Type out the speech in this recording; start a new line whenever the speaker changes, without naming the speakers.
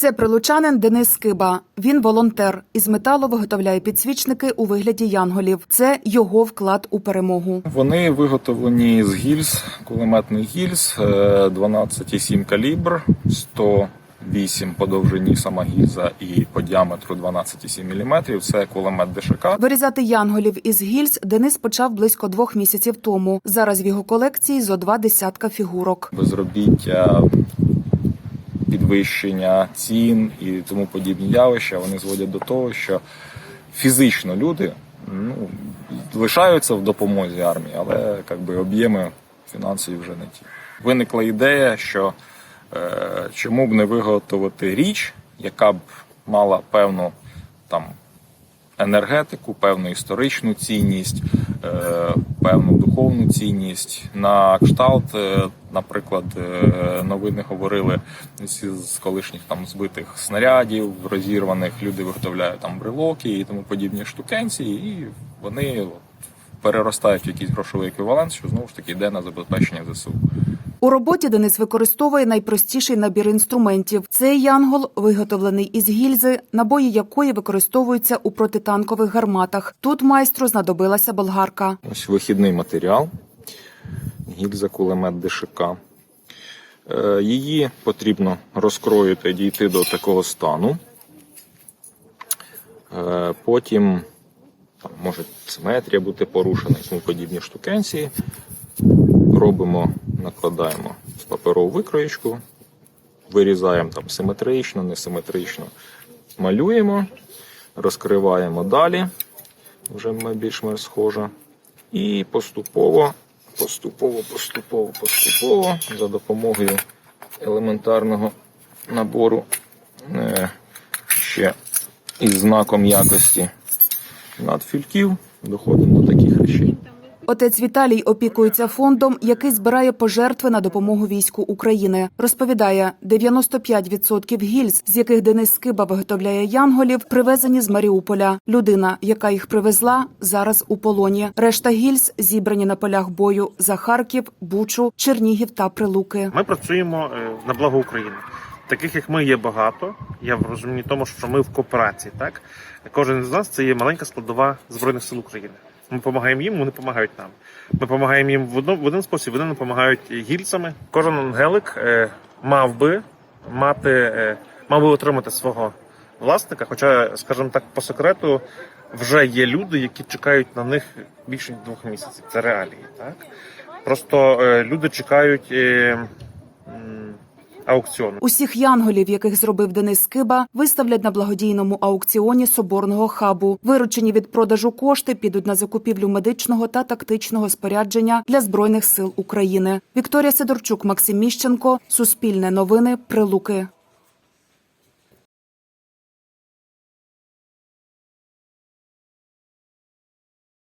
Це прилучанин Денис Скиба. Він волонтер із металу виготовляє підсвічники у вигляді янголів. Це його вклад у перемогу.
Вони виготовлені з гільз, кулеметний гільз, е, 12,7 калібр, 108 по довжині сама гільза і по діаметру 12,7 мм. Це кулемет ДШК.
Вирізати янголів із гільз Денис почав близько двох місяців тому. Зараз в його колекції зо два десятка фігурок.
Безробіття, підвищення цін і тому подібні явища вони зводять до того, що фізично люди ну, лишаються в допомозі армії, але як би, об'єми фінансові вже не ті. Виникла ідея, що е, чому б не виготовити річ, яка б мала певну там енергетику, певну історичну цінність, е, певну духовну цінність. На кшталт, е, наприклад, е, новини говорили з з колишніх там збитих снарядів, розірваних люди виготовляють там брелоки і тому подібні штукенці, і вони от, переростають в якийсь грошовий еквівалент, що знову ж таки йде на забезпечення ЗСУ.
У роботі Денис використовує найпростіший набір інструментів. Цей янгол виготовлений із гільзи, набої якої використовуються у протитанкових гарматах. Тут майстру знадобилася болгарка.
Ось вихідний матеріал, гільза кулемет ДШК. Е, Її потрібно розкроїти, дійти до такого стану. Е, Потім там, може симетрія бути порушена і тому подібні штукенції. Робимо, накладаємо в паперову викроєчку, вирізаємо там симетрично, несиметрично, малюємо, розкриваємо далі, вже більш-менш схожа. І поступово, поступово, поступово, поступово за допомогою елементарного набору е, ще із знаком якості надфільків доходимо до таких речей.
Отець Віталій опікується фондом, який збирає пожертви на допомогу війську України. Розповідає, 95% гільз, з яких Денис Скиба виготовляє янголів, привезені з Маріуполя. Людина, яка їх привезла, зараз у полоні. Решта гільз зібрані на полях бою за Харків, Бучу, Чернігів та Прилуки.
Ми працюємо е, на благо України. Таких як ми є багато. Я в розумінні тому, що ми в кооперації. Так кожен з нас це є маленька складова збройних сил України. Ми допомагаємо їм, вони допомагають нам. Ми допомагаємо їм в одно- в один спосіб, вони допомагають гільцями. Кожен ангелик е, мав би мати, е, мав би отримати свого власника. Хоча, скажімо так, по секрету, вже є люди, які чекають на них більше двох місяців. Це реалії, так просто е, люди чекають. Е, аукціону.
Усіх янголів, яких зробив Денис Киба, виставлять на благодійному аукціоні соборного хабу. Виручені від продажу кошти підуть на закупівлю медичного та тактичного спорядження для збройних сил України. Вікторія Сидорчук, Максим Міщенко, Суспільне новини, Прилуки.